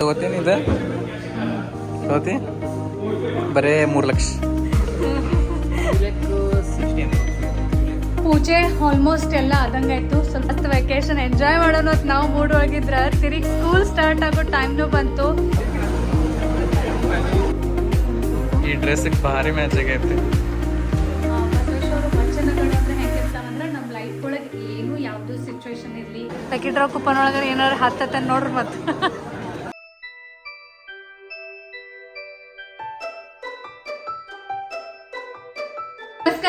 ತಗೋತೀನಿ ಇದು. ತಗೋತಿ? ಬರೇ ಮೂರು ಲಕ್ಷ. ಪೂಜೆ ಆಲ್ಮೋಸ್ಟ್ ಎಲ್ಲ ಆದಂಗಾಯ್ತು ಸ್ವಲ್ಪ ವೆಕೇಶನ್ ಎಂಜಾಯ್ ಮಾಡೋಣ ಅಂತ ನಾವು ಮೂಡ್ ಹೋಗಿದ್ರ ತಿರುಗಿ ಸ್ಕೂಲ್ ಸ್ಟಾರ್ಟ್ ಆಗೋ ಟೈಮ್ನು ಬಂತು. ಈ ಡ್ರೆಸ್ ಭಾರಿ ಮ್ಯಾಚ್ ಆಗೈತೆ. ಒಳಗೆ ಏನು ಯಾವ್ದು ಸಿಚುವೇಶನ್ ಇರ್ಲಿ. ಕೂಪನ್ ಒಳಗಡೆ ಏನಾದ್ರು ಹತ್ತತ್ತ ನೋಡ್ರಿ ಮತ್ತೆ.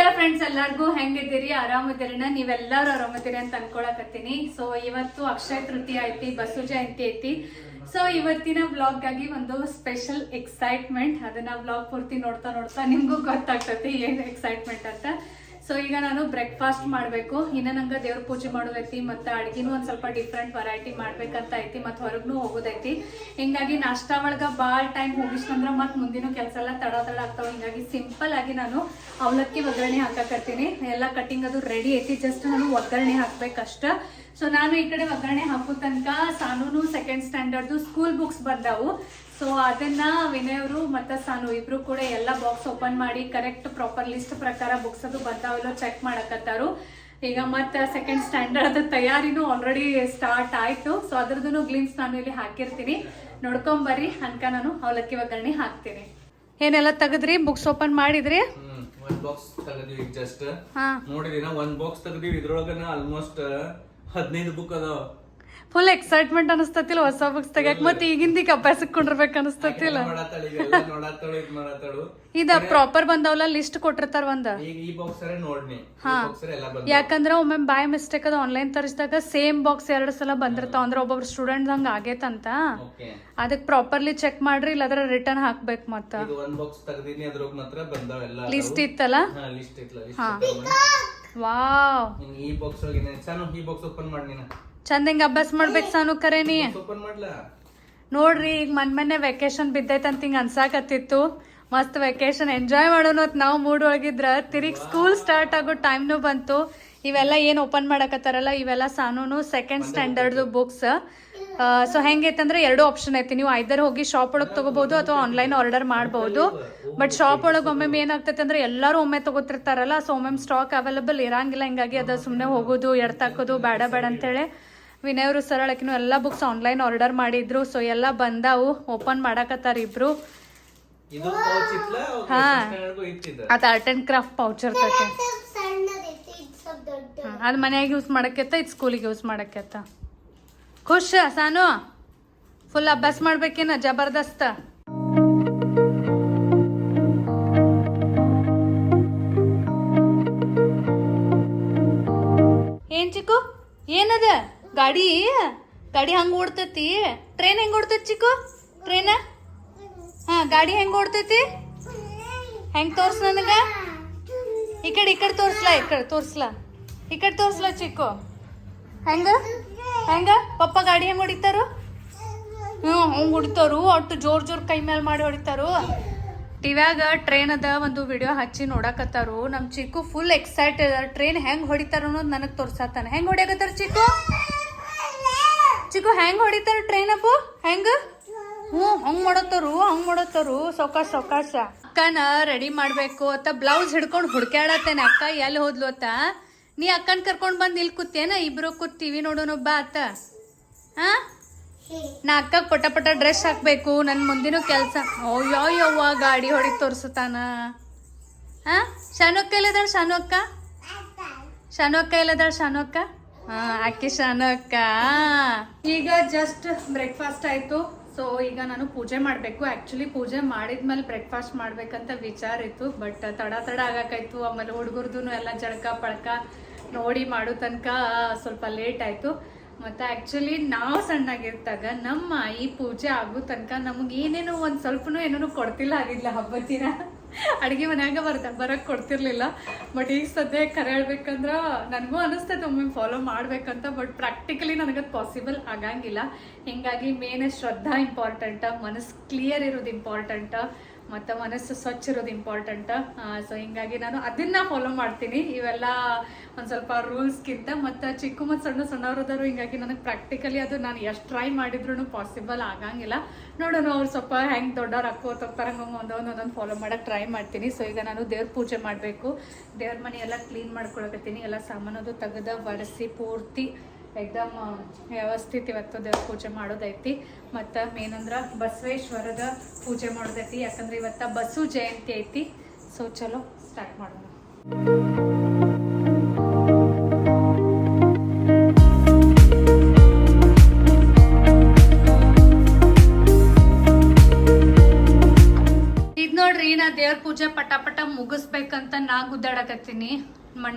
ನಮಸ್ಕಾರ ಫ್ರೆಂಡ್ಸ್ ಎಲ್ಲರಿಗೂ ಹೆಂಗಿದ್ದೀರಿ ಆರಾಮದಿರಿನ? ನೀವೆಲ್ಲರೂ ಆರಾಮದಿರಿ ಅಂತ ಅನ್ಕೊಳಕತ್ತೀನಿ. ಸೊ ಇವತ್ತು ಅಕ್ಷಯ ತೃತೀಯ ಐತಿ, ಬಸು ಜಯಂತಿ ಐತಿ. ಸೊ ಇವತ್ತಿನ ಬ್ಲಾಗ್ ಆಗಿ ಒಂದು ಸ್ಪೆಷಲ್ ಎಕ್ಸೈಟ್ಮೆಂಟ್ ಅದನ್ನ ಬ್ಲಾಗ್ ಪೂರ್ತಿ ನೋಡ್ತಾ ನೋಡ್ತಾ ನಿಮ್ಗೂ ಗೊತ್ತಾಗ್ತತಿ ಏನ್ ಎಕ್ಸೈಟ್ಮೆಂಟ್ ಅಂತ. ಸೊ ಈಗ ನಾನು ಬ್ರೇಕ್ಫಾಸ್ಟ್ ಮಾಡಬೇಕು. ಇನ್ನ ನಂಗೆ ದೇವ್ರ ಪೂಜೆ ಮಾಡೋದೈತಿ, ಮತ್ತೆ ಅಡ್ಗಿನೂ ಒಂದು ಸ್ವಲ್ಪ ಡಿಫ್ರೆಂಟ್ ವೆರೈಟಿ ಮಾಡ್ಬೇಕಂತ ಐತಿ ಮತ್ತೆ ಹೊರಗೂ ಹೋಗೋದೈತಿ. ಹಿಂಗಾಗಿ ನಾಷ್ಟಾ ಒಳಗ ಭಾಳ ಟೈಮ್ ಹೋಗಿಸ್ತಂದ್ರ ಮತ್ತೆ ಮುಂದಿನ ಕೆಲಸ ಎಲ್ಲ ತಡ ತಡ ಆಗ್ತಾವೆ. ಹಿಂಗಾಗಿ ಸಿಂಪಲ್ ಆಗಿ ನಾನು ಅವಲಕ್ಕಿ ಒಗ್ಗರಣೆ ಹಾಕಕತ್ತೀನಿ. ಎಲ್ಲ ಕಟಿಂಗ್ ಅದು ರೆಡಿ ಐತಿ. ಜಸ್ಟ್ ನಾನು ಒಗ್ಗರಣೆ ಹಾಕ್ಬೇಕಷ್ಟ. ಸೊ ನಾನು ಈ ಕಡೆ ಒಗ್ಗರಣೆ ಹಾಕೋ ತನಕ ಸಾನೂನು ಸೆಕೆಂಡ್ ಸ್ಟ್ಯಾಂಡರ್ಡ್ದು ಸ್ಕೂಲ್ ಬುಕ್ಸ್ ಬಂದಾವು. ಸೊ ಅದನ್ನ ವಿನಯ್ ಅವರು ಮತ್ತೆ ಸಾನು ಇಬ್ರು ಕೂಡ ಎಲ್ಲ ಬಾಕ್ಸ್ ಓಪನ್ ಮಾಡಿ ಕರೆಕ್ಟ್ ಪ್ರಾಪರ್ ಲಿಸ್ಟ್ ಪ್ರಕಾರ ಬುಕ್ಸ್ ಅದು ಬರ್ತಾವಲ್ಲೋ ಚೆಕ್ ಮಾಡಕತ್ತಾರು. ಈಗ ಮತ್ತೆ ಸೆಕೆಂಡ್ ಸ್ಟ್ಯಾಂಡರ್ಡ್ ತಯಾರಿನೂ ಆಲ್ರೆಡಿ ಸ್ಟಾರ್ಟ್ ಆಯ್ತು. ಸೊ ಅದ್ರದ್ದು ಗ್ಲಿಮ್ಸ್ ನಾನು ಇಲ್ಲಿ ಹಾಕಿರ್ತೀನಿ. ನೋಡ್ಕೊಂಬರ್ರಿ ಅನ್ಕ ನಾನು ಅವಲಕ್ಕಿ ಒಗ್ಗರಣೆ ಹಾಕ್ತೀನಿ. ಏನೆಲ್ಲ ತೆಗದ್ರಿ? ಬುಕ್ಸ್ ಓಪನ್ ಮಾಡಿದ್ರಿ? ಒಂದ್ ಬಾಕ್ಸ್ ತಗದಿವಿ ಜಸ್ಟ್ ನೋಡಿದಿನ ಒಂದ್ ಬಾಕ್ಸ್ ತಗದಿವಿ ಇದ್ರೊಳಗನ ಆಲ್ಮೋಸ್ಟ್ ಹದಿನೈದು ಬುಕ್ ಅದಾವ ಫುಲ್ ಎಕ್ಸೈಟ್ಮೆಂಟ್ ಅನಿಸ್ತತಿಲ್ಲ ಹೊಸ ಬುಕ್ಸ್ ತೆಗ್ಯಾಕ. ಮತ್ತೆ ಈಗಿಂದ ಅಭ್ಯಾಸಕ್ಕೆ ಕುಂಡ್ರಬೇಕು ಅನಿಸ್ತತಿಲ್ಲ. ಇದ್ ಪ್ರಾಪರ್ ಬಂದವಲ್ಲ ಲಿಸ್ಟ್ ಕೊಟ್ಟಿರ್ತಾರ ಒಂದ. ಯಾಕಂದ್ರ ಒಮ್ಮೆ ಬೈ ಮಿಸ್ಟೇಕ್ ಅದ ಆನ್ಲೈನ್ ತರಿಸಿದಾಗ ಸೇಮ್ ಬಾಕ್ಸ್ ಎರಡು ಸಲ ಬಂದಿರ್ತಾವ. ಅಂದ್ರೆ ಒಬ್ಬೊಬ್ರು ಸ್ಟೂಡೆಂಟ್ ಹಂಗ ಆಗೇತಂತ ಅದಕ್ಕೆ ಪ್ರಾಪರ್ಲಿ ಚೆಕ್ ಮಾಡ್ರಿ ಇಲ್ಲ ರಿಟರ್ನ್ ಹಾಕ್ಬೇಕು ಮತ್ತ. ಲಿಸ್ಟ್ ಇತ್ತಲ್ಲ. ವಾವ್ ಈ ಬಾಕ್ಸ್ ಈ ಬಾಕ್ಸ್ ಓಪನ್ ಮಾಡಿ ನೀನು ಚಂದ ಹಿಂಗ ಅಭ್ಯಾಸ ಮಾಡ್ಬೇಕು ಸಾನು ಕರೇನಿ. ನೋಡ್ರಿ ಈಗ ಮನ್ ಮೊನ್ನೆ ವೆಕೇಶನ್ ಬಿದ್ದೈತಂತ ಅಂತ ಹಿಂಗ ಅನ್ಸಾಕತ್ತಿತ್ತು. ಮಸ್ತ್ ವೆಕೇಶನ್ ಎಂಜಾಯ್ ಮಾಡೋಣ ಅಂತ ನಾವು ಮೂಡ್ ಒಳಗಿದ್ರ. ತಿರುಗಿ ಸ್ಕೂಲ್ ಸ್ಟಾರ್ಟ್ ಆಗೋ ಟೈಮ್ನು ಬಂತು. ಇವೆಲ್ಲ ಏನ್ ಓಪನ್ ಮಾಡಕತ್ತಾರಲ್ಲ ಇವೆಲ್ಲ ಸಾನೂನು ಸೆಕೆಂಡ್ ಸ್ಟ್ಯಾಂಡರ್ಡ್ ಬುಕ್ಸ್ ಸೊ ಹೆಂಗೈತಂದ್ರೆ ಎರಡು ಆಪ್ಷನ್ ಐತಿ. ನೀವು ಐದರ್ ಹೋಗಿ ಶಾಪ್ ಒಳಗೆ ತಗೋಬಹುದು ಅಥವಾ ಆನ್ಲೈನ್ ಆರ್ಡರ್ ಮಾಡಬಹುದು ಬಟ್ ಶಾಪ್ ಒಳಗೆ ಒಮ್ಮೆ ಏನಾಗ್ತೈತೆ ಅಂದ್ರೆ ಎಲ್ಲರೂ ಒಮ್ಮೆ ತಗೋತಿರ್ತಾರಲ್ಲ ಸೊ ಒಮ್ಮೆ ಸ್ಟಾಕ್ ಅವೈಲಬಲ್ ಇರಂಗಿಲ್ಲ. ಹಿಂಗಾಗಿ ಅದ ಸುಮ್ಮನೆ ಹೋಗೋದು ಎಡ್ತಾಕೋದು ಬೇಡ ಬೇಡ ಅಂತೇಳಿ. ವಿನಯ್ ಸರ್ ಸರಳಕಿನೂ ಎಲ್ಲ ಬುಕ್ಸ್ ಆನ್ಲೈನ್ ಆರ್ಡರ್ ಮಾಡಿದ್ರು. ಸೊ ಎಲ್ಲ ಬಂದಾವು. ಓಪನ್ ಮಾಡಾಕತ್ತಾರ ಇಬ್ರು. ಹಾ. ಅದು ಅದ ಆರ್ಟ್ ಅಂಡ್ ಕ್ರಾಫ್ಟ್ ಪೌಚ್ ಇರ್ತೈತೆ. ಅದು ಮನ್ಯಾಗ ಯೂಸ್ ಮಾಡಕ್ಕೆತ್ತ ಇದು ಸ್ಕೂಲಿಗೆ ಯೂಸ್ ಮಾಡಕ್ಕೆತ್ತ ಖುಷ್ ಸಾನು. ಫುಲ್ ಅಭ್ಯಾಸ ಮಾಡ್ಬೇಕೇನ ಜಬರ್ದಸ್ತ. ಏನ್ ಚಿಕ್ಕು? ಏನದ? ಗಾಡಿ? ಗಾಡಿ ಹಂಗ ಓಡ್ತೈತಿ? ಟ್ರೈನ್ ಹೆಂಗ್ ಓಡ್ತೈತಿ ಚಿಕ್ಕು? ಟ್ರೈನ ಹಾ, ಗಾಡಿ ಹೆಂಗ್ ಓಡ್ತೈತಿ? ಹೆಂಗ್ ತೋರ್ಸ ನನಗ? ಈ ಕಡೆ ಈ ಕಡೆ ತೋರ್ಸ್ಲಾ, ಈ ಕಡೆ ತೋರ್ಸ್ಲಾ. ಈ ಕಡೆ ತೋರ್ಸ್ಲಾ ಚಿಕ್ಕು. ಹೆಂಗ? ಹೆಂಗ? ಪಪ್ಪ ಗಾಡಿ ಹೆಂಗ್ ಹೊಡಿತಾರು? ಹ್ಞೂ, ಹಂಗ ಹೊಡಿತಾರು? ಅಷ್ಟು ಜೋರ್ ಜೋರ್ ಕೈ ಮೇಲೆ ಮಾಡಿ ಹೊಡಿತಾರು. ಟಿವ್ಯಾಗ ಟ್ರೈನ್ ಅದ, ಒಂದು ವಿಡಿಯೋ ಹಚ್ಚಿ ನೋಡಕತ್ತಾರು. ನಮ್ಮ ಚಿಕ್ಕು ಫುಲ್ ಎಕ್ಸೈಟೆಡ್ ಟ್ರೈನ್ ಹೆಂಗ್ ಹೊಡಿತಾರ ಅನ್ನೋದು ನನಗೆ ತೋರ್ಸಾತಾನೆ. ಹೆಂಗ್ ಹೊಡಿಯಾಕತ್ತಾರ ಚಿಕ್ಕು? ಚಿಕ್ಕು, ಹೆಂಗ್ ಹೊಡಿತಾರ ಟ್ರೈನ್ ಅಪ್ಪು? ಹೆಂಗ? ಹ್ಞೂ, ಹಂಗ್ ಮಾಡತ್ತಾರು ಹಂಗ್ ಮಾಡತ್ತಾರು. ಸೌಕಾಶ ಸೌಕಾಶ. ಅಕ್ಕನ ರೆಡಿ ಮಾಡ್ಬೇಕು ಅತ್ತ ಬ್ಲೌಸ್ ಹಿಡ್ಕೊಂಡು ಹುಡ್ಕ್ಯಾಡತ್ತೇನೆ ಅಕ್ಕ ಎಲ್ಲಿ ಹೋದ್ಲು ಅತ್ತ ನೀ ಅಕ್ಕನ ಕರ್ಕೊಂಡು ಬಂದು ಇಲ್ಲಿ ಕೂತೇನ ಇಬ್ರು ಕೂತ್ ಟಿವಿ ನೋಡೋಣ ಬಾ ಅತ್ತ ಹಾ? ನಾ ಅಕ್ಕ ಪಟ ಪಟ ಡ್ರೆಸ್ ಹಾಕ್ಬೇಕು ನನ್ನ ಮುಂದಿನ ಕೆಲಸ. ಅಯ್ಯೋ ಯವ್ವ ಗಾಡಿ ಹೊಡಿ ತೋರ್ಸತಾನ ಹಾ? ಶಾನು ಅಕ್ಕ ಇಲ್ಲದಾಳ ಶಾನು ಅಕ್ಕ? ಶಾನು ಅಕ್ಕ ಎಲ್ಲದಾಳ, ಶಾನು ಅಕ್ಕ? ಅಕ್ಕ ಈಗ ಜಸ್ಟ್ ಬ್ರೇಕ್ಫಾಸ್ಟ್ ಆಯ್ತು. ಸೊ ಈಗ ನಾನು ಪೂಜೆ ಮಾಡಬೇಕು. ಆ್ಯಕ್ಚುಲಿ ಪೂಜೆ ಮಾಡಿದ್ಮೇಲೆ ಬ್ರೇಕ್ಫಾಸ್ಟ್ ಮಾಡ್ಬೇಕಂತ ವಿಚಾರ ಇತ್ತು. ಬಟ್ ತಡ ತಡ ಆಗಾಕಾಯ್ತು ಆಮೇಲೆ ಹುಡುಗರ್ದು ಎಲ್ಲ ಜಳಕ ಪಳಕ ನೋಡಿ ಮಾಡೋ ತನಕ ಸ್ವಲ್ಪ ಲೇಟ್ ಆಯ್ತು. ಮತ್ತೆ ಆ್ಯಕ್ಚುಲಿ ನಾವು ಸಣ್ಣಾಗಿರ್ತಾಗ ನಮ್ಮ ಈ ಪೂಜೆ ಆಗೋ ತನಕ ನಮಗೆ ಏನೇನೋ ಒಂದು ಸ್ವಲ್ಪನೂ ಏನೇನೋ ಕೊಡ್ತಿಲ್ಲ ಆಗಿಲ್ಲ ಹಬ್ಬದ ದಿನ. ಅಡುಗೆ ಮನ್ಯಾಗ ಬರ್ತ ಬರಕ್ ಕೊಡ್ತಿರ್ಲಿಲ್ಲ. ಬಟ್ ಈಗ ಸದ್ಯ ಕರೆ ಹೇಳ್ಬೇಕಂದ್ರ ನನಗೂ ಅನಿಸ್ತೈತೆ ಒಮ್ಮೆ ಫಾಲೋ ಮಾಡ್ಬೇಕಂತ ಬಟ್ ಪ್ರಾಕ್ಟಿಕಲಿ ನನಗದು ಪಾಸಿಬಲ್ ಆಗಂಗಿಲ್ಲ. ಹಿಂಗಾಗಿ ಮೇನ್ ಶ್ರದ್ಧಾ ಇಂಪಾರ್ಟೆಂಟ್ ಮನಸ್ಸು ಕ್ಲಿಯರ್ ಇರೋದು ಇಂಪಾರ್ಟೆಂಟ ಮತ್ತು ಮನಸ್ಸು ಸ್ವಚ್ಛ ಇರೋದು ಇಂಪಾರ್ಟೆಂಟ್ ಸೊ ಹಿಂಗಾಗಿ ನಾನು ಅದನ್ನ ಫಾಲೋ ಮಾಡ್ತೀನಿ. ಇವೆಲ್ಲ ಒಂದು ಸ್ವಲ್ಪ ರೂಲ್ಸ್ಗಿಂತ ಮತ್ತು ಚಿಕ್ಕ ಮತ್ತು ಸಣ್ಣ ಸಣ್ಣವ್ರದಾರು ಹಿಂಗಾಗಿ ನನಗೆ ಪ್ರಾಕ್ಟಿಕಲಿ ಅದು ನಾನು ಎಷ್ಟು ಟ್ರೈ ಮಾಡಿದ್ರು ಪಾಸಿಬಲ್ ಆಗಂಗಿಲ್ಲ. ನೋಡೋಣ, ಅವ್ರು ಸ್ವಲ್ಪ ಹೆಂಗೆ ದೊಡ್ಡವ್ರು ಹಾಕೋತ ಹೋಗ್ತಾರೆ ಹಂಗೆ ಒಂದೊಂದು ಫಾಲೋ ಮಾಡೋಕೆ ಟ್ರೈ ಮಾಡ್ತೀನಿ. ಸೊ ಈಗ ನಾನು ದೇವ್ರ ಪೂಜೆ ಮಾಡಬೇಕು. ದೇವ್ರ ಮನೆ ಎಲ್ಲ ಕ್ಲೀನ್ ಮಾಡ್ಕೊಳಕತ್ತೀನಿ. ಎಲ್ಲ ಸಾಮಾನದು ತೆಗೆದ, ಒರೆಸಿ, ಪೂರ್ತಿ ಎಕ್ದಮ್ ವ್ಯವಸ್ಥಿತ ಇವತ್ತು ದೇವ್ರ ಪೂಜೆ ಮಾಡೋದೈತಿ. ಮತ್ತು ಮೇನಂದ್ರೆ ಬಸವೇಶ್ವರದ ಪೂಜೆ ಮಾಡೋದೈತಿ. ಯಾಕಂದ್ರೆ ಇವತ್ತು ಬಸು ಜಯಂತಿ ಐತಿ. ಸೊ ಚಲೋ ಸ್ಟಾರ್ಟ್ ಮಾಡೋಣ. ಇದ್ ನೋಡ್ರಿ, ನಾ ದೇವ್ರ ಪೂಜೆ ಪಟ ಪಟ ಮುಗಿಸ್ಬೇಕಂತ ನಾ ಗುದ್ದಾಡಕತ್ತೀನಿ.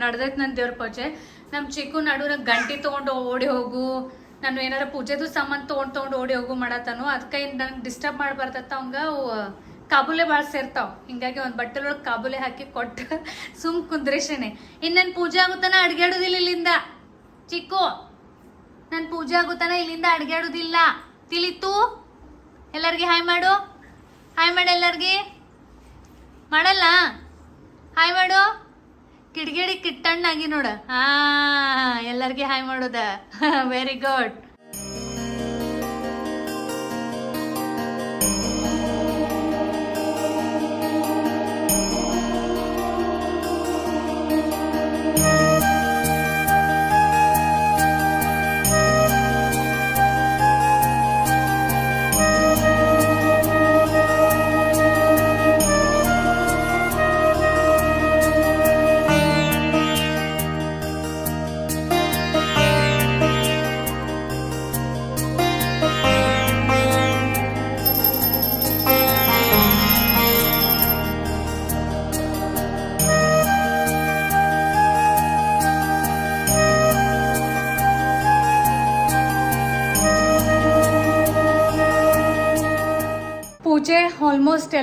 ನಡ್ದೈತ್ ನನ್ನ ದೇವ್ರ ಪೂಜೆ. ನಮ್ ಚಿಕ್ಕು ನಡುವಿನ ಗಂಟಿ ತೊಗೊಂಡು ಓಡಿ ಹೋಗು. ನಾನು ಏನಾರ ಪೂಜೆದು ಸಾಮಾನ್ ತಗೊಂಡ್ ತೊಗೊಂಡು ಓಡಿ ಹೋಗು ಮಾಡತ್ತಾನು. ಅದಕ್ಕೆ ನಂಗೆ ಡಿಸ್ಟರ್ಬ್ ಮಾಡ್ಬಾರ್ದತ್ತ ಅವಂಗ. ಅವು ಕಾಬೂಲೆ ಭಾಳ ಸೇರ್ತಾವ. ಹಿಂಗಾಗಿ ಒಂದು ಬಟ್ಟೆ ಒಳಗೆ ಕಾಬೂಲೆ ಹಾಕಿ ಕೊಟ್ಟು ಸುಮ್ ಕುಂದ್ರೇಶನೆ. ಇನ್ ನನ್ ಪೂಜೆ ಆಗುತ್ತಾನ ಅಡ್ಗಾಡುದಿಲ್ಲ ಇಲ್ಲಿಂದ. ಚಿಕ್ಕು, ನನ್ ಪೂಜೆ ಆಗುತ್ತಾನ ಇಲ್ಲಿಂದ ಅಡ್ಗಾಡುದಿಲ್ಲ ತಿಳಿತು? ಎಲ್ಲರಿಗೆ ಹಾಯ್ ಮಾಡು. ಹಾಯ್ ಮಾಡು ಎಲ್ಲರಿಗೆ. ಮಾಡಲ್ಲ? ಹಾಯ್ ಮಾಡು. ಕಿಡಿಗೇಡಿ ಕಿಟ್ಟಣ್ಣಾಗಿ ನೋಡ. ಹಾ ಎಲ್ಲರಿಗೆ ಹಾಯ್ ಮಾಡೋದ. ವೆರಿ ಗುಡ್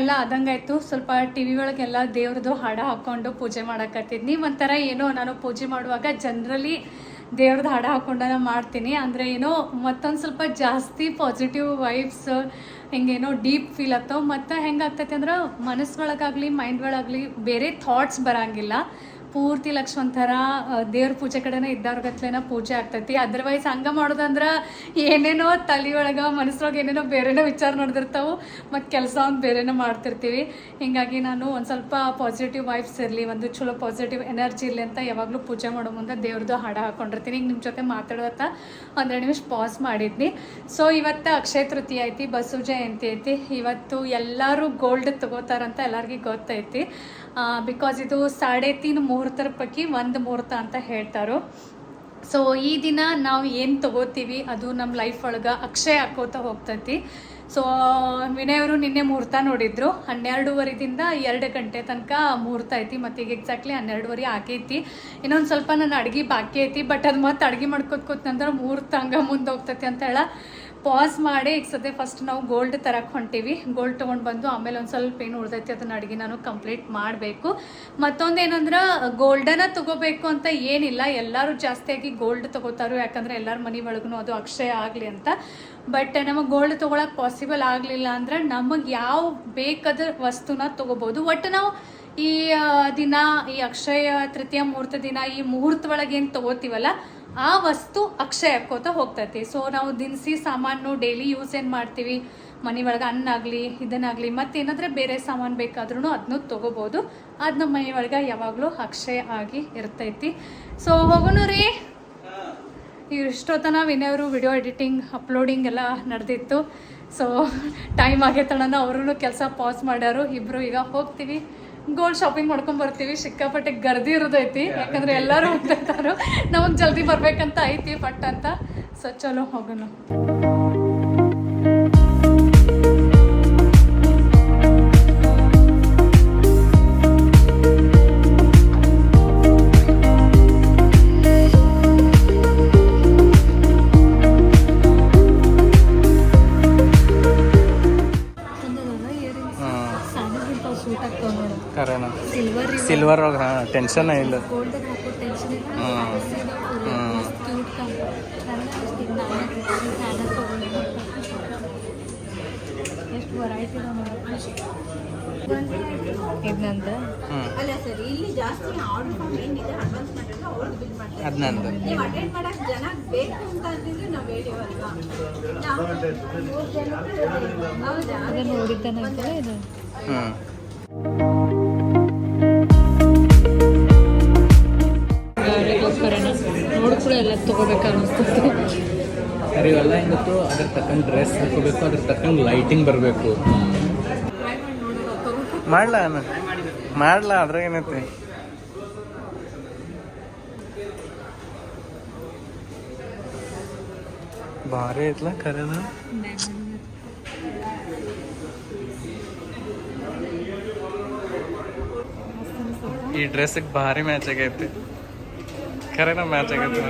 ಎಲ್ಲ ಆದಂಗಾಯ್ತು ಸ್ವಲ್ಪ ಟಿ ವಿ ಒಳಗೆಲ್ಲ ದೇವ್ರದ್ದು ಹಾಡ ಹಾಕೊಂಡು ಪೂಜೆ ಮಾಡಕತ್ತಿದ್ನಿ ಒಂಥರ ಏನೋ ನಾನು ಪೂಜೆ ಮಾಡುವಾಗ ಜನರಲಿ ದೇವ್ರದ್ದು ಹಾಡ ಹಾಕೊಂಡನ ಮಾಡ್ತೀನಿ. ಅಂದರೆ ಏನೋ ಮತ್ತೊಂದು ಸ್ವಲ್ಪ ಜಾಸ್ತಿ ಪಾಸಿಟಿವ್ ವೈಬ್ಸ್ ಹಿಂಗೇನೋ ಡೀಪ್ ಫೀಲ್ ಆಗ್ತಾವೆ ಮತ್ತು ಹೆಂಗಾಗ್ತೈತೆ ಅಂದ್ರೆ ಮನಸ್ಸೊಳಗಾಗಲಿ ಮೈಂಡ್ ಒಳಗಾಗಲಿ ಬೇರೆ ಥಾಟ್ಸ್ ಬರಂಗಿಲ್ಲ. ಪೂರ್ತಿ ಲಕ್ಷ ಒಂಥರ ದೇವ್ರ ಪೂಜೆ ಕಡೆನೇ ಇದ್ದವ್ರಗತ್ಲೆನ ಪೂಜೆ ಆಗ್ತೈತಿ. ಅದರ್ವೈಸ್ ಹಂಗ ಮಾಡೋದಂದ್ರ ಏನೇನೋ ತಲೆ ಒಳಗ ಮನಸ್ಸೊಳಗೆ ಏನೇನೋ ಬೇರೆನೋ ವಿಚಾರ ನಡೆದಿರ್ತಾವು, ಮತ್ತು ಕೆಲಸ ಒಂದು ಬೇರೆನೋ ಮಾಡ್ತಿರ್ತೀವಿ. ಹಿಂಗಾಗಿ ನಾನು ಒಂದು ಸ್ವಲ್ಪ ಪಾಸಿಟಿವ್ ವೈಬ್ಸ್ ಇರಲಿ, ಒಂದು ಚಲೋ ಪಾಸಿಟಿವ್ ಎನರ್ಜಿ ಇರಲಿ ಅಂತ ಯಾವಾಗಲೂ ಪೂಜೆ ಮಾಡೋ ಮುಂದೆ ದೇವ್ರದ್ದು ಹಾಡ ಹಾಕೊಂಡಿರ್ತೀನಿ. ಈಗ ನಿಮ್ಮ ಜೊತೆ ಮಾತಾಡೋತ್ತ ಒಂದೆರಡು ನಿಮಿಷ ಪಾಸ್ ಮಾಡಿದ್ನಿ. ಸೊ ಇವತ್ತು ಅಕ್ಷಯ ತೃತೀಯ ಐತಿ, ಬಸವ ಜಯಂತಿ ಐತಿ. ಇವತ್ತು ಎಲ್ಲರೂ ಗೋಲ್ಡ್ ತಗೋತಾರಂತ ಎಲ್ಲರಿಗೂ ಗೊತ್ತೈತಿ. ಬಿಕಾಸ್ ಇದು ಸಾಡೆ ತೀನ್ ಮುಹೂರ್ತರ ಪೈಕಿ ಒಂದು ಮುಹೂರ್ತ ಅಂತ ಹೇಳ್ತಾರೋ. ಸೊ ಈ ದಿನ ನಾವು ಏನು ತಗೋತೀವಿ, ಅದು ನಮ್ಮ ಲೈಫ್ ಒಳಗೆ ಅಕ್ಷಯ ಹಾಕೋತ ಹೋಗ್ತೈತಿ. ಸೊ ವಿನಯವರು ನಿನ್ನೆ ಮುಹೂರ್ತ ನೋಡಿದ್ರು. ಹನ್ನೆರಡೂವರೆದಿಂದ ಎರಡು ಗಂಟೆ ತನಕ ಮುಹೂರ್ತ ಐತಿ ಮತ್ತು ಈಗ ಎಕ್ಸಾಕ್ಟ್ಲಿ ಹನ್ನೆರಡುವರೆ ಆಗೈತಿ. ಇನ್ನೊಂದು ಸ್ವಲ್ಪ ನನ್ನ ಅಡ್ಗೆ ಬಾಕಿ ಐತಿ ಬಟ್ ಅದು ಮತ್ತೆ ಅಡ್ಗೆ ಮಾಡ್ಕೊತ ಕೂತ್ನಂದ್ರೆ ಮುಹೂರ್ತ ಹಂಗೆ ಮುಂದೆ ಹೋಗ್ತೈತಿ ಅಂತ ಹೇಳ. ಪಾಸ್ ಮಾಡಿ ಈಗ ಸದ್ಯ ಫಸ್ಟ್ ನಾವು ಗೋಲ್ಡ್ ತರಕ್ಕೆ ಹೊಂಟೀವಿ. ಗೋಲ್ಡ್ ತೊಗೊಂಡು ಬಂದು ಆಮೇಲೆ ಒಂದು ಸ್ವಲ್ಪ ಏನು ಉಳ್ದೈತಿ ಅದನ್ನ ಅಡುಗೆ ನಾನು ಕಂಪ್ಲೀಟ್ ಮಾಡಬೇಕು. ಮತ್ತೊಂದು ಏನಂದ್ರೆ ಗೋಲ್ಡನ್ನ ತಗೋಬೇಕು ಅಂತ ಏನಿಲ್ಲ. ಎಲ್ಲರೂ ಜಾಸ್ತಿಯಾಗಿ ಗೋಲ್ಡ್ ತಗೋತಾರು, ಯಾಕಂದ್ರೆ ಎಲ್ಲರ ಮನೆ ಒಳಗೂ ಅದು ಅಕ್ಷಯ ಆಗಲಿ ಅಂತ. ಬಟ್ ನಮಗೆ ಗೋಲ್ಡ್ ತೊಗೊಳಕ್ಕೆ ಪಾಸಿಬಲ್ ಆಗಲಿಲ್ಲ ಅಂದ್ರೆ ನಮಗೆ ಯಾವ ಬೇಕಾದ ವಸ್ತುನ ತಗೋಬೋದು. ಒಟ್ಟು ನಾವು ಈ ದಿನ, ಈ ಅಕ್ಷಯ ತೃತೀಯ ಮುಹೂರ್ತ ದಿನ ಈ ಮುಹೂರ್ತ ಒಳಗೆ ಏನು ತಗೋತೀವಲ್ಲ ಆ ವಸ್ತು ಅಕ್ಷಯ ಹಾಕೋತ ಹೋಗ್ತೈತಿ. ಸೊ ನಾವು ದಿನಸಿ ಸಾಮಾನು ಡೈಲಿ ಯೂಸ್ ಏನು ಮಾಡ್ತೀವಿ? ಮನೆ ಒಳಗೆ ಅನ್ನ ಆಗಲಿ ಇದನ್ನಾಗಲಿ ಮತ್ತೇನಾದ್ರೆ ಬೇರೆ ಸಾಮಾನು ಬೇಕಾದ್ರೂ ಅದನ್ನು ತಗೋಬೋದು. ಅದು ನಮ್ಮ ಮನೆ ಒಳಗೆ ಯಾವಾಗಲೂ ಅಕ್ಷಯ ಆಗಿ ಇರ್ತೈತಿ. ಸೊ ಹೋಗೋಣ ರೀ. ಇಷ್ಟೊತ್ತನ ವಿನಯವರು ವಿಡಿಯೋ ಎಡಿಟಿಂಗ್ ಅಪ್ಲೋಡಿಂಗ್ ಎಲ್ಲ ನಡೆದಿತ್ತು. ಸೊ ಟೈಮ್ ಆಗೈತಣ್ಣ ಅವರು ಕೆಲಸ ಪಾಸ್ ಮಾಡ್ಯಾರು. ಇಬ್ಬರು ಈಗ ಹೋಗ್ತೀವಿ. ಗೋಲ್ಡ್ ಶಾಪಿಂಗ್ ಮಾಡ್ಕೊಂಡ್ ಬರ್ತೀವಿ, ಸಿಕ್ಕಾಪಟ್ಟೆ ಗರ್ದಿ ಇರೋದೈತಿ ಯಾಕಂದ್ರೆ ಎಲ್ಲರೂ ಹೋಗ್ತಿರ್ತಾರೋ ನಮಗ್ ಜಲ್ದಿ ಬರ್ಬೇಕಂತ ಐತಿ ಪಟ್ ಅಂತ. ಸೊ ಹೋಗೋಣ. ಸಿಲ್ವರ್ ಒಳಗೆ ಹಾಂ ಟೆನ್ಷನ್ ಇಲ್ಲ. ಅದ್ನಂದು. ಹಾಕೋ ಟೆನ್ಷನ್ ಇದು. ಹ್ಮ್. ನೋಡ್ ಕೂಡ ಎಲ್ಲ ತಗೋಬೇಕು ಅನಿಸ್ತದೆ ಸರಿ ಇವೆಲ್ಲ ಹೆಂಗತ್ತು ಅದ್ರ ತಕ್ಕಂಗೆ ಡ್ರೆಸ್ ಹಾಕೋಬೇಕು, ಅದ್ರ ತಕ್ಕಂಗೆ ಲೈಟಿಂಗ್ ಬರಬೇಕು. ಮಾಡ್ಲಾ ಅಣ್ಣ? ಮಾಡ್ಲಾ, ಅದ್ರಾಗ ಏನೈತಿ? ಭಾರಿ ಐತ್ಲ ಖರೇನ ಈ ಡ್ರೆಸ್ಗೆ ಭಾರಿ ಮ್ಯಾಚ್ ಆಗೈತಿ. ಖರೇನ ಮ್ಯಾಚ್ ಆಗುತ್ತೆ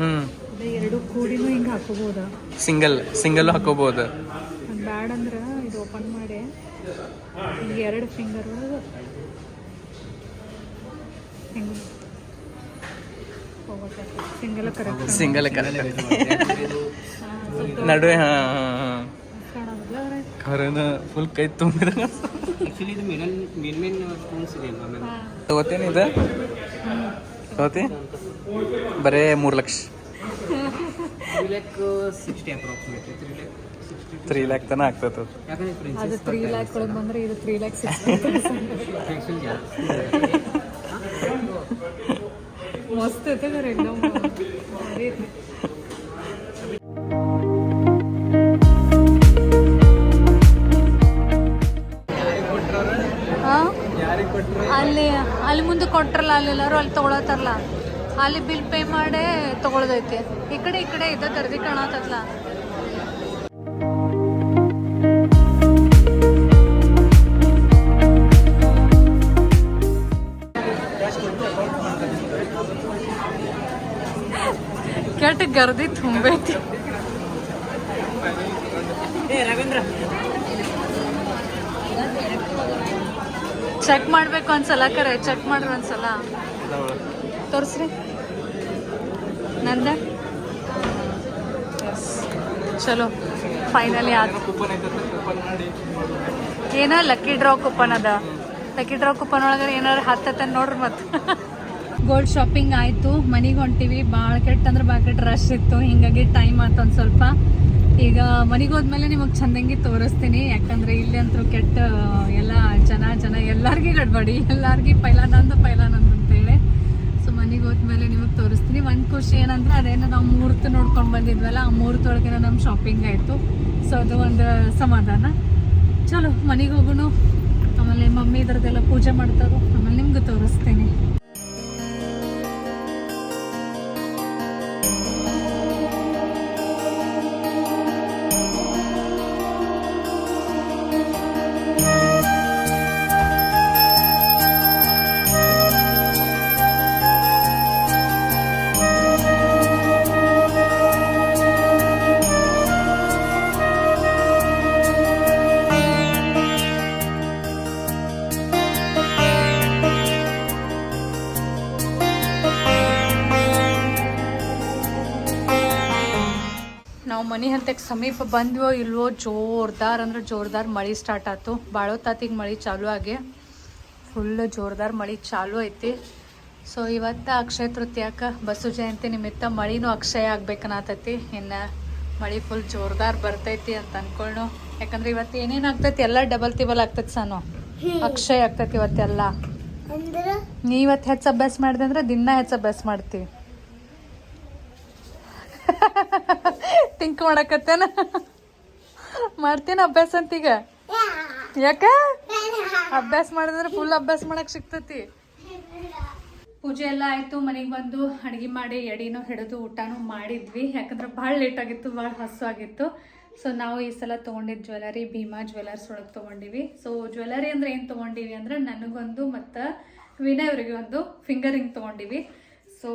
ಹ್ಮ್. ಎರಡು ಕೂಡಿನೂ ಹಿಂಗೆ ಹಾಕೋಬೋದ? ಸಿಂಗಲ್ ಸಿಂಗಲ್ ಹಾಕೋಬಹುದು ಬ್ಯಾಡ್ ಅಂದ್ರೆ ಇದು ಓಪನ್ ಮಾಡಿ. ಹಿಂಗೆ ಎರಡು ಫಿಂಗರ್ ಒಳಗೆ. ಹಿಂಗೆ. Single correct single correct. ನಡುವೆ ಹಾ. ಖರೇನ ಫುಲ್ ಕೈ ತುಂಬಿದ ಆಕ್ಚುಲಿ ಇದು ಮೇನ್ ಮೇನ್ ಮೇನ್ ಸ್ಪೂನ್ಸ್ ಇದೆ ತಗೋತಿ ಬರೇ ಮೂರು lakh. Three lakh sixty approximately three lakh three lakh ತನ ಆಗ್ತೈತೆ ಯಾಕಂದ್ರೆ ಅದು ತ್ರೀ ಲ್ಯಾಕ್ ಒಳಗೆ ಬಂದ್ರೆ ಇದು ತ್ರೀ ಲ್ಯಾಕ್ ಆ್ಯಕ್ಚುಲಿ ಮಸ್ತ್ ಐತೆ. ಮುಂದೆ ಕೊಟ್ರಲ್ಲ, ಅಲ್ಲಿ ಎಲ್ಲರೂ ಅಲ್ಲಿ ತಗೊಳತ್ತಾರಲ್ಲ. ಅಲ್ಲಿ ಬಿಲ್ ಪೇ ಮಾಡೇ ತಗೊಳ್ದೈತಿ. ಈ ಕಡೆ ಈ ಕಡೆ ಇದ್ದ ತರದಿ ಕಾಣತ್ತಲ್ಲ ಕೆಟ್ಟ ಗರ್ದಿ ತುಂಬೈತಿ. ಚೆಕ್ ಮಾಡ್ಬೇಕು ಒಂದ್ಸಲ, ಕರೆ. ಚೆಕ್ ಮಾಡ್ರಿ ಒಂದ್ಸಲ. ತೋರಿಸ್ರಿ. ನಂದ. ಚಲೋ. ಫೈನಲಿ ಏನೋ ಲಕ್ಕಿ ಡ್ರಾ ಕೂಪನ್ ಅದ. ಲಕ್ಕಿ ಡ್ರಾ ಕೂಪನ್ ಒಳಗಡೆ ಏನಾರು ಹತ್ತತ್ತ ನೋಡ್ರಿ ಮತ್ತೆ. ಗೋಲ್ಡ್ ಶಾಪಿಂಗ್ ಆಯ್ತು. ಮನಿಗೆ ಹೊಂಟಿವಿ. ಭಾಳ ಕೆಟ್ಟ ಅಂದ್ರೆ ಕೆಟ್ಟ ರಶ್ ಇತ್ತು. ಹಿಂಗಾಗಿ ಟೈಮ್ ಆಯ್ತು ಒಂದು ಸ್ವಲ್ಪ. ಈಗ ಮನೆಗೆ ಹೋದ್ಮೇಲೆ ನಿಮಗೆ ಚಂದಂಗಿ ತೋರಿಸ್ತೀನಿ. ಯಾಕಂದ್ರೆ ಇಲ್ಲಿ ಅಂತೂ ಕೆಟ್ಟ ಎಲ್ಲ ಜನ ಜನ ಎಲ್ಲಾರ್ಗಿ ಗಡ್ಬಾಡಿ. ಎಲ್ಲಾರ್ಗಿ ಪೈಲಾನಂದ ಅಂತ ಅಂತೇಳಿ ಸೊ ಮನೆಗೆ ಹೋದ್ಮೇಲೆ ನಿಮಗೆ ತೋರಿಸ್ತೀನಿ. ಒಂದು ಖುಷಿ ಏನಂದ್ರೆ, ಅದೇನೋ ನಾವು ಮುಹೂರ್ತ ನೋಡ್ಕೊಂಡ್ ಬಂದಿದ್ವಲ್ಲ, ಆ ಮೂರ್ತಿ ನಮ್ಮ ಶಾಪಿಂಗ್ ಆಯಿತು. ಸೊ ಅದು ಒಂದು ಸಮಾಧಾನ. ಚಲೋ, ಮನೆಗೆ ಹೋಗೋಣ. ಆಮೇಲೆ ಮಮ್ಮಿ ಇದ್ರದ್ದೆಲ್ಲ ಪೂಜೆ ಮಾಡ್ತಾರೋ. ಆಮೇಲೆ ನಿಮ್ಗೆ ತೋರಿಸ್ತೀನಿ. ಸಮೀಪ ಬಂದ್ವೋ ಇಲ್ವೋ ಜೋರ್ದಾರ್ ಅಂದ್ರೆ ಜೋರ್ದಾರ್ ಮಳೆ ಸ್ಟಾರ್ಟ್ ಆಯ್ತು. ಬಾಳೋತಾತಿಗೆ ಮಳೆ ಚಾಲು ಆಗಿ. ಫುಲ್ ಜೋರ್ದಾರ್ ಮಳೆ ಚಾಲು ಐತಿ. ಸೊ ಇವತ್ತು ಅಕ್ಷಯ ತೃತೀಯಕ ಬಸು ಜಯಂತಿ ನಿಮಿತ್ತ ಮಳಿನೂ ಅಕ್ಷಯ ಆಗ್ಬೇಕನ್ನತೈತಿ. ಇನ್ನು ಮಳೆ ಫುಲ್ ಜೋರ್ದಾರ್ ಬರ್ತೈತಿ ಅಂತ ಅನ್ಕೊಳ್ಳು ಯಾಕಂದ್ರೆ ಇವತ್ತು ಏನೇನು ಆಗ್ತೈತಿ? ಎಲ್ಲ ಡಬಲ್ ತಿಬಲ್ ಆಗ್ತೈತಿ ಸಾನು. ಅಕ್ಷಯ ಆಗ್ತೈತಿ ಇವತ್ತೆಲ್ಲ. ನೀ ಇವತ್ತು ಹೆಚ್ಚು ಅಭ್ಯಾಸ ಮಾಡಿದೆ ಅಂದ್ರೆ ದಿನ ಹೆಚ್ಚು ಅಭ್ಯಾಸ ಮಾಡ್ತೀವಿ ತಿಂಕ್ ಮಾಡಕತ್ತೇನ? ಮಾಡ್ತೀನಿ ಅಭ್ಯಾಸ ಅಂತೀಗ. ಯಾಕ? ಅಭ್ಯಾಸ ಮಾಡಿದ್ರೆ ಫುಲ್ ಅಭ್ಯಾಸ ಮಾಡಕ್ ಸಿಗ್ತತಿ ಪೂಜೆ ಎಲ್ಲ ಆಯ್ತು, ಮನೆಗೆ ಬಂದು ಅಡುಗೆ ಮಾಡಿ, ಎಡಿನೂ ಹಿಡಿದು ಊಟನೂ ಮಾಡಿದ್ವಿ. ಯಾಕಂದ್ರೆ ಭಾಳ ಲೇಟ್ ಆಗಿತ್ತು, ಭಾಳ ಹಸು ಆಗಿತ್ತು. ಸೊ ನಾವು ಈ ಸಲ ತೊಗೊಂಡಿದ್ದು ಜ್ಯುವೆಲರಿ, ಭೀಮಾ ಜ್ಯುವೆಲರ್ಸ್ ಒಳಗೆ ತೊಗೊಂಡಿವಿ. ಸೊ ಜ್ಯುವೆಲರಿ ಅಂದ್ರೆ ಏನು ತೊಗೊಂಡಿವಿ ಅಂದ್ರೆ ನನಗೊಂದು ಮತ್ತು ವಿನಯ್ ಅವರಿಗೆ ಒಂದು ಫಿಂಗರಿಂಗ್ ತೊಗೊಂಡಿವಿ. ಸೊ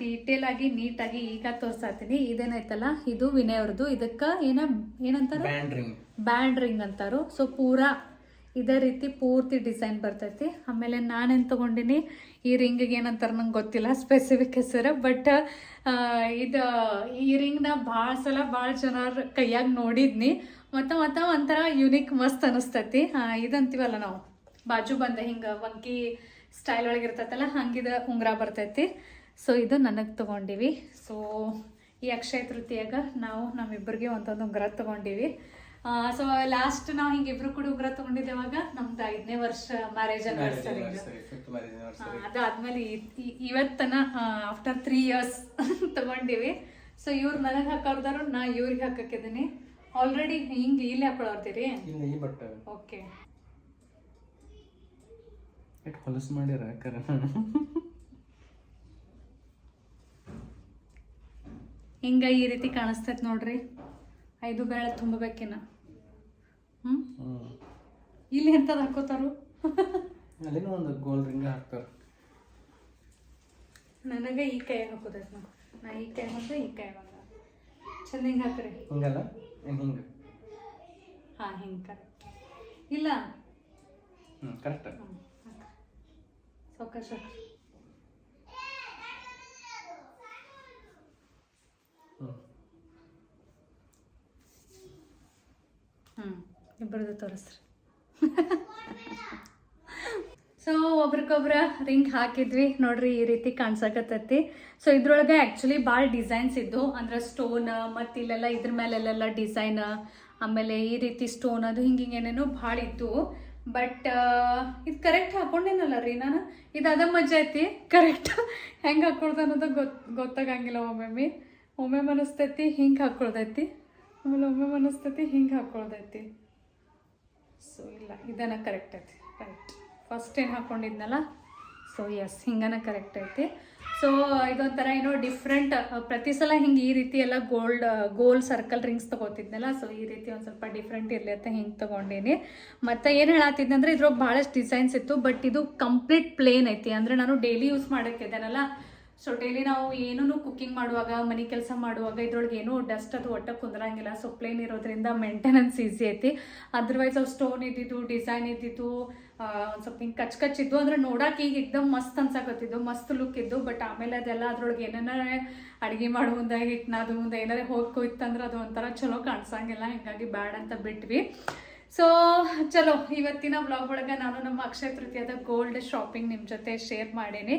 ಡೀಟೇಲ್ ಆಗಿ ನೀಟಾಗಿ ಈಗ ತೋರ್ಸಾತೀನಿ. ಇದೇನೈತಲ್ಲ ಇದು ವಿನಯ್ ಅವ್ರದ್ದು ಇದಕ್ಕ ಏನ ಏನಂತಾರ? ಬ್ಯಾಂಡ್ ರಿಂಗ್ ಬ್ಯಾಂಡ್ ರಿಂಗ್ ಅಂತಾರು. ಸೊ ಪೂರಾ ಇದೇ ರೀತಿ ಪೂರ್ತಿ ಡಿಸೈನ್ ಬರ್ತೈತಿ. ಆಮೇಲೆ ನಾನೇನು ತಗೊಂಡಿನಿ? ಈ ರಿಂಗಿಗೆ ಏನಂತಾರೆ ನಂಗೆ ಗೊತ್ತಿಲ್ಲ ಸ್ಪೆಸಿಫಿಕ್ ಹೆಸರು ಬಟ್ ಇದು ಈ ರಿಂಗ್ನ ಭಾಳ ಸಲ ಭಾಳ ಜನರ ಕೈಯಾಗ ನೋಡಿದ್ನಿ. ಮತ್ತು ಮತ್ತು ಒಂಥರ ಯುನಿಕ್ ಮಸ್ತ್ ಅನಿಸ್ತೈತಿ. ಇದಂತೀವಲ್ಲ ನಾವು. ಬಾಜು ಬಂದ ಹಿಂಗೆ ವಂಕಿ ಸ್ಟೈಲ್ ಒಳಗೆ ಇರ್ತೈತಲ್ಲ ಹಂಗಿದ ಉಂಗುರ ಬರ್ತೈತಿ. ಸೊ ಇದು ನನಗೆ ತೊಗೊಂಡಿವಿ. ಸೊ ಈ ಅಕ್ಷಯ ತೃತೀಯಾಗ ನಾವು ನಮ್ಮಿಬ್ಬರಿಗೆ ಒಂದೊಂದು ಉಂಗುರ ತೊಗೊಂಡಿವಿ. ಸೊ ಲಾಸ್ಟ್ ನಾವು ಹಿಂಗೆ ಇಬ್ರು ಕೂಡ ಉಂಗ್ರ ತೊಗೊಂಡಿದ್ದೇವಾಗ ನಮ್ದು ಐದನೇ ವರ್ಷ ಮ್ಯಾರೇಜ್ ಅನಿವರ್ಸರಿ ಅದಾದ್ಮೇಲೆ ಇವತ್ತನ ಆಫ್ಟರ್ ತ್ರೀ ಇಯರ್ಸ್ ತಗೊಂಡಿವಿ. ಸೊ ಇವ್ರು ನನಗೆ ಹಾಕೋರ್ದಾರು ನಾ ಇವ್ರಿಗೆ ಹಾಕಕ್ಕಿದ್ದೀನಿ ಆಲ್ರೆಡಿ ಹಿಂಗೆ ಇಲ್ಲಿ ಹಾಕೊಳ್ತೀರಿ ಓಕೆ ಹೊಲಸು ಮಾಡ್ಯಾರ ಕರೆ. ಹಿಂಗ ಈ ರೀತಿ ಕಾಣಿಸ್ತೈತೆ ನೋಡ್ರಿ? ಐದು ಬೇಳೆ ತುಂಬಬೇಕಿನ ಹ್ಮ್? ಇಲ್ಲಿ ಎಂಥದ್ದು ಹಾಕೋತಾರು? ಅಲ್ಲಿನೂ ಒಂದು ಗೋಲ್ ರಿಂಗ ಹಾಕ್ತಾರೆ. ನನಗೆ ಈ ಕೈ ಹಾಕೋದೈತೆ ನಾವು ನಾ ಈ ಕೈ ಹಾಕ ಈ ಕೈ ಬಂದ ಚಂದ ಹಿಂಗೆ ಹಾಕ್ರಿ? ಹಿಂಗಲ್ಲ? ಹಿಂಗೆ? ಹಾ ಹಿಂಗೆ ಕರೆಕ್ಟ್. ಇಲ್ಲ? ಹ್ಞೂ ಕರೆಕ್ಟ್. ಸಾವಕಾಶ ಹ್ಞೂ ಇಬ್ಬರದು ತೋರಿಸ್ರಿ. ಸೊ ಒಬ್ರಿಗೊಬ್ರ ರಿಂಗ್ ಹಾಕಿದ್ವಿ. ನೋಡ್ರಿ ಈ ರೀತಿ ಕಾಣ್ಸಕತ್ತೈತಿ. ಸೊ ಇದ್ರೊಳಗೆ ಆ್ಯಕ್ಚುಲಿ ಭಾಳ ಡಿಸೈನ್ಸ್ ಇದ್ದು ಅಂದ್ರೆ ಸ್ಟೋನ್ ಮತ್ತು ಇಲ್ಲೆಲ್ಲ ಇದ್ರ ಮೇಲೆಲ್ಲ ಡಿಸೈನ್ ಆಮೇಲೆ ಈ ರೀತಿ ಸ್ಟೋನ್ ಅದು ಹಿಂಗೆ ಹಿಂಗೆ ಏನೇನೋ ಭಾಳ ಇತ್ತು ಬಟ್ ಇದು ಕರೆಕ್ಟ್ ಹಾಕೊಂಡೇನಲ್ಲ ರೀ ನಾನು? ಇದು ಅದ ಮಜಾ ಐತಿ. ಕರೆಕ್ಟ್ ಹೆಂಗೆ ಹಾಕೊಳ್ದು ಅನ್ನೋದು ಗೊತ್ತು ಗೊತ್ತಾಗಂಗಿಲ್ಲ ಒಮ್ಮೊಮ್ಮೆ. ಒಮ್ಮೆ ಮನಸ್ತೈತಿ ಹಿಂಗೆ ಹಾಕ್ಕೊಳ್ದೈತಿ ಆಮೇಲೆ ಒಮ್ಮೆ ಮನಸ್ತೈತಿ ಹಿಂಗೆ ಹಾಕ್ಕೊಳ್ದೈತಿ ಸೊ ಇಲ್ಲ, ಇದನ್ನ ಕರೆಕ್ಟ್ ಐತಿ. ರೈಟ್ ಫಸ್ಟ್ ಏನು ಹಾಕೊಂಡಿದ್ನಲ್ಲ? ಸೊ ಎಸ್ ಹಿಂಗನ ಕರೆಕ್ಟ್ ಐತಿ. ಸೊ ಇದೊಂಥರ ಏನೋ ಡಿಫ್ರೆಂಟ್ ಪ್ರತಿ ಸಲ ಹಿಂಗೆ ಈ ರೀತಿ ಎಲ್ಲ ಗೋಲ್ಡ್ ಗೋಲ್ ಸರ್ಕಲ್ ರಿಂಗ್ಸ್ ತೊಗೋತಿದ್ನಲ್ಲ ಸೊ ಈ ರೀತಿ ಒಂದು ಸ್ವಲ್ಪ ಡಿಫ್ರೆಂಟ್ ಇರಲಿ ಅಂತ ಹಿಂಗೆ ತೊಗೊಂಡೀನಿ. ಮತ್ತು ಏನು ಹೇಳತ್ತಿದ್ದೆ ಅಂದರೆ ಇದ್ರೊಳಗೆ ಭಾಳಷ್ಟು ಡಿಸೈನ್ಸ್ ಇತ್ತು ಬಟ್ ಇದು ಕಂಪ್ಲೀಟ್ ಪ್ಲೇನ್ ಐತಿ. ಅಂದರೆ ನಾನು ಡೈಲಿ ಯೂಸ್ ಮಾಡೋಕ್ಕಿದ್ದೇನಲ್ಲ ಸೊ ಡೈಲಿ ನಾವು ಏನೂ ಕುಕ್ಕಿಂಗ್ ಮಾಡುವಾಗ, ಮನೆ ಕೆಲಸ ಮಾಡುವಾಗ ಇದ್ರೊಳಗೆ ಏನೂ ಡಸ್ಟ್ ಅದು ಒಟ್ಟ ಕುಂದ್ರಂಗಿಲ್ಲ. ಸೊ ಪ್ಲೇನ್ ಇರೋದ್ರಿಂದ ಮೇಂಟೆನೆನ್ಸ್ ಈಸಿ ಐತಿ. ಅದರ್ವೈಸ್ ಅವು ಸ್ಟೋನ್ ಇದ್ದಿದ್ದು ಡಿಸೈನ್ ಇದ್ದಿದ್ದು ಒಂದು ಸ್ವಲ್ಪ ಹಿಂಗೆ ಕಚ್ ಕಚ್ಚಿದ್ದು ಅಂದ್ರೆ ನೋಡಕ್ಕೆ ಈಗ ಎಕ್ದಮ್ ಮಸ್ತ್ ಅನ್ಸಕತ್ತಿದ್ದು ಮಸ್ತ್ ಲುಕ್ ಇದ್ದು ಬಟ್ ಆಮೇಲೆ ಅದೆಲ್ಲ ಅದ್ರೊಳಗೆ ಏನಾರ ಅಡುಗೆ ಮಾಡೋ ಮುಂದೆ ಅದು ಮುಂದೆ ಏನಾರ ಹೋಗಿ ಕೊಯ್ತಂದ್ರೆ ಅದು ಒಂಥರ ಚಲೋ ಕಾಣಿಸಂಗಿಲ್ಲ. ಹಿಂಗಾಗಿ ಬ್ಯಾಡ್ ಅಂತ ಬಿಟ್ವಿ. ಸೊ ಚಲೋ, ಇವತ್ತಿನ ಬ್ಲಾಗ್ ಒಳಗೆ ನಾನು ನಮ್ಮ ಅಕ್ಷಯ ತೃತೀಯದ ಗೋಲ್ಡ್ ಶಾಪಿಂಗ್ ನಿಮ್ಮ ಜೊತೆ ಶೇರ್ ಮಾಡೇನಿ.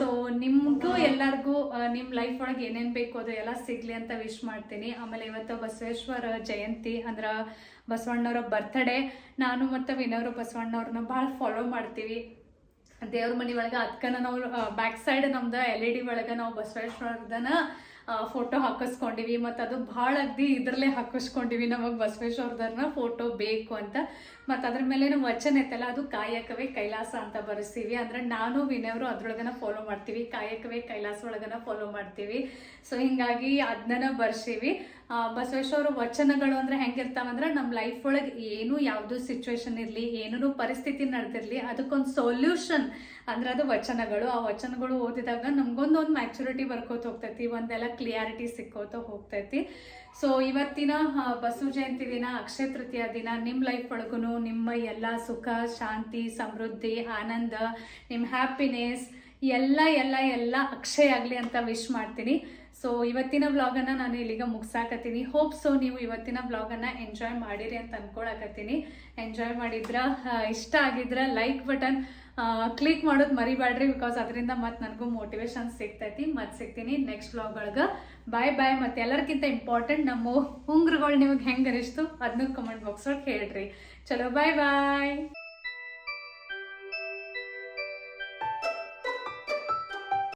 ಸೊ ನಿಮಗೂ ಎಲ್ಲರಿಗೂ ನಿಮ್ಮ ಲೈಫ್ ಒಳಗೆ ಏನೇನು ಬೇಕು ಅದು ಎಲ್ಲ ಸಿಗ್ಲಿ ಅಂತ ವಿಶ್ ಮಾಡ್ತೀನಿ. ಆಮೇಲೆ ಇವತ್ತು ಬಸವೇಶ್ವರ ಜಯಂತಿ ಅಂದ್ರೆ ಬಸವಣ್ಣವರ ಬರ್ತ್ಡೇ ನಾನು ಮತ್ತು ವಿನವರು ಬಸವಣ್ಣವ್ರನ್ನ ಭಾಳ ಫಾಲೋ ಮಾಡ್ತೀವಿ. ದೇವ್ರ ಮನೆ ಒಳಗೆ ಅದಕ್ಕನ ನಾವು ಬ್ಯಾಕ್ ಸೈಡ್ ನಮ್ದು ಎಲ್ ಇ ಡಿ ಒಳಗೆ ನಾವು ಬಸವೇಶ್ವರದನ ಫೋಟೋ ಹಾಕಿಸ್ಕೊಂಡಿವಿ ಮತ್ತು ಅದು ಭಾಳ ಅಗ್ದಿ ಇದರಲ್ಲೇ ಹಾಕಿಸ್ಕೊಂಡಿವಿ ನಮಗೆ ಬಸವೇಶ್ವರದವ್ರನ್ನ ಫೋಟೋ ಬೇಕು ಅಂತ. ಮತ್ತು ಅದ್ರ ಮೇಲೆ ನಮ್ಮ ವಚನ ಐತಲ್ಲ, ಅದು ಕಾಯಕವೇ ಕೈಲಾಸ ಅಂತ ಬರೆಸ್ತೀವಿ. ಅಂದರೆ ನಾನು, ವಿನಯವರು ಅದ್ರೊಳಗನ ಫಾಲೋ ಮಾಡ್ತೀವಿ. ಕಾಯಕವೇ ಕೈಲಾಸ ಒಳಗನ ಫಾಲೋ ಮಾಡ್ತೀವಿ. ಸೊ ಹಿಂಗಾಗಿ ಅದನ್ನ ಬರ್ಸೀವಿ. ಬಸವೇಶ್ವರ ವಚನಗಳು ಅಂದ್ರೆ ಹೆಂಗಿರ್ತಾವಂದ್ರೆ ನಮ್ಮ ಲೈಫ್ ಒಳಗೆ ಏನು ಯಾವುದು ಸಿಚುವೇಶನ್ ಇರಲಿ ಏನೂ ಪರಿಸ್ಥಿತಿ ನಡೆದಿರಲಿ, ಅದಕ್ಕೊಂದು ಸೊಲ್ಯೂಷನ್ ಅಂದ್ರೆ ಅದು ವಚನಗಳು. ಆ ವಚನಗಳು ಓದಿದಾಗ ನಮ್ಗೊಂದು ಒಂದು ಮ್ಯಾಚುರಿಟಿ ಬರ್ಕೋತ ಹೋಗ್ತೈತಿ, ಒಂದೆಲ್ಲ ಕ್ಲಿಯಾರಿಟಿ ಸಿಕ್ಕೋತ ಹೋಗ್ತೈತಿ. ಸೊ ಇವತ್ತಿನ ಬಸವ ಜಯಂತಿ ದಿನ, ಅಕ್ಷಯ ತೃತೀಯ ದಿನ ನಿಮ್ಮ ಲೈಫ್ ಒಳಗೂ ನಿಮ್ಮ ಎಲ್ಲ ಸುಖ, ಶಾಂತಿ, ಸಮೃದ್ಧಿ, ಆನಂದ ನಿಮ್ಮ ಹ್ಯಾಪಿನೆಸ್ ಎಲ್ಲ ಎಲ್ಲ ಎಲ್ಲ ಅಕ್ಷಯ ಆಗಲಿ ಅಂತ ವಿಶ್ ಮಾಡ್ತೀನಿ. ಸೊ ಇವತ್ತಿನ ವ್ಲಾಗನ್ನು ನಾನು ಇಲ್ಲಿಗೆ ಮುಗಿಸಾಕತ್ತೀನಿ. ಹೋಪ್ ಸೊ ನೀವು ಇವತ್ತಿನ ವ್ಲಾಗನ್ನು ಎಂಜಾಯ್ ಮಾಡಿರಿ ಅಂತ ಅನ್ಕೊಳಕತ್ತೀನಿ. ಎಂಜಾಯ್ ಮಾಡಿದ್ರ ಇಷ್ಟ ಆಗಿದ್ರ ಲೈಕ್ ಬಟನ್ ಕ್ಲಿಕ್ ಮಾಡೋದು ಮರಿಬೇಡ್ರಿ ಬಿಕಾಸ್ ಅದರಿಂದ ಮತ್ತೆ ನನಗೂ ಮೋಟಿವೇಶನ್ ಸಿಗ್ತೈತಿ. ಮತ್ತೆ ಸಿಗ್ತೀನಿ ನೆಕ್ಸ್ಟ್ ವ್ಲಾಗ್ಗಳಿಗೆ ಬಾಯ್ ಬಾಯ್ ಮತ್ತೆ ಎಲ್ಲರಿಗಿಂತ ಇಂಪಾರ್ಟೆಂಟ್ ನಮ್ಮ ಉಂಗ್ರಗಳು ನಿಮಗೆ ಹೆಂಗೆ ಅನಿಸ್ತು ಅದನ್ನೂ ಕಮೆಂಟ್ ಬಾಕ್ಸ್ ಒಳಗೆ ಹೇಳ್ರಿ. ಚಲೋ ಬಾಯ್ ಬಾಯ್